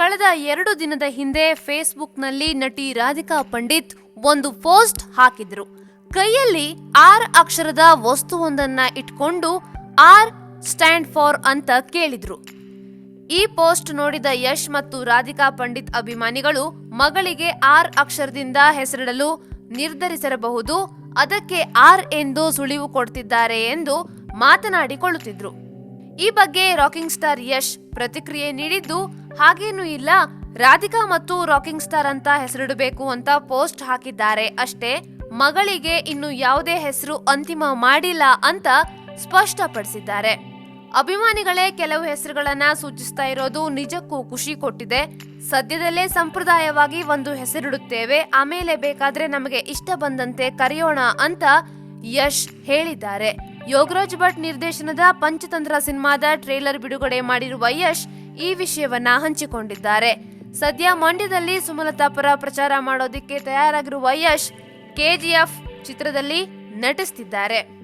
ಕಳೆದ ಎರಡು ದಿನದ ಹಿಂದೆ ಫೇಸ್ಬುಕ್ನಲ್ಲಿ ನಟಿ ರಾಧಿಕಾ ಪಂಡಿತ್ ಒಂದು ಪೋಸ್ಟ್ ಹಾಕಿದ್ರು. ಕೈಯಲ್ಲಿ ಆರ್ ಅಕ್ಷರದ ವಸ್ತುವೊಂದನ್ನ ಇಟ್ಕೊಂಡು ಆರ್ ಸ್ಟ್ಯಾಂಡ್ ಫಾರ್ ಅಂತ ಕೇಳಿದ್ರು. ಈ ಪೋಸ್ಟ್ ನೋಡಿದ ಯಶ್ ಮತ್ತು ರಾಧಿಕಾ ಪಂಡಿತ್ ಅಭಿಮಾನಿಗಳು ಮಗಳಿಗೆ ಆರ್ ಅಕ್ಷರದಿಂದ ಹೆಸರಿಡಲು ನಿರ್ಧರಿಸಿರಬಹುದು, ಅದಕ್ಕೆ ಆರ್ ಎಂದು ಸುಳಿವು ಕೊಡ್ತಿದ್ದಾರೆ ಎಂದು ಮಾತನಾಡಿಕೊಳ್ಳುತ್ತಿದ್ರು. ಈ ಬಗ್ಗೆ ರಾಕಿಂಗ್ ಸ್ಟಾರ್ ಯಶ್ ಪ್ರತಿಕ್ರಿಯೆ ನೀಡಿದ್ದು ಹಾಗೇನೂ ಇಲ್ಲ. ರಾಧಿಕಾ ಮತ್ತು ರಾಕಿಂಗ್ ಸ್ಟಾರ್ ಅಂತ ಹೆಸರಿಡಬೇಕು ಅಂತ ಪೋಸ್ಟ್ ಹಾಕಿದ್ದಾರೆ ಅಷ್ಟೇ. ಮಗಳಿಗೆ ಇನ್ನು ಯಾವುದೇ ಹೆಸರು ಅಂತಿಮ ಮಾಡಿಲ್ಲ ಅಂತ ಸ್ಪಷ್ಟಪಡಿಸಿದ್ದಾರೆ. ಅಭಿಮಾನಿಗಳೇ ಕೆಲವು ಹೆಸರುಗಳನ್ನ ಸೂಚಿಸ್ತಾ ಇರೋದು ನಿಜಕ್ಕೂ ಖುಷಿ ಕೊಟ್ಟಿದೆ. ಸದ್ಯದಲ್ಲೇ ಸಂಪ್ರದಾಯವಾಗಿ ಒಂದು ಹೆಸರಿಡುತ್ತೇವೆ. ಆಮೇಲೆ ಬೇಕಾದ್ರೆ ನಮಗೆ ಇಷ್ಟ ಬಂದಂತೆ ಕರೆಯೋಣ ಅಂತ ಯಶ್ ಹೇಳಿದ್ದಾರೆ. ಯೋಗರಾಜ್ ಭಟ್ ನಿರ್ದೇಶನದ ಪಂಚತಂತ್ರ ಸಿನಿಮಾದ ಟ್ರೇಲರ್ ಬಿಡುಗಡೆ ಮಾಡಿರುವ ಯಶ್ ಈ ವಿಷಯವನ್ನ ಹಂಚಿಕೊಂಡಿದ್ದಾರೆ. ಸದ್ಯ ಮಂಡ್ಯದಲ್ಲಿ ಸುಮಲತಾ ಪರ ಪ್ರಚಾರ ಮಾಡೋದಿಕ್ಕೆ ತಯಾರಾಗಿರುವ ಯಶ್ ಕೆಜಿಎಫ್ ಚಿತ್ರದಲ್ಲಿ ನಟಿಸ್ತಿದ್ದಾರೆ.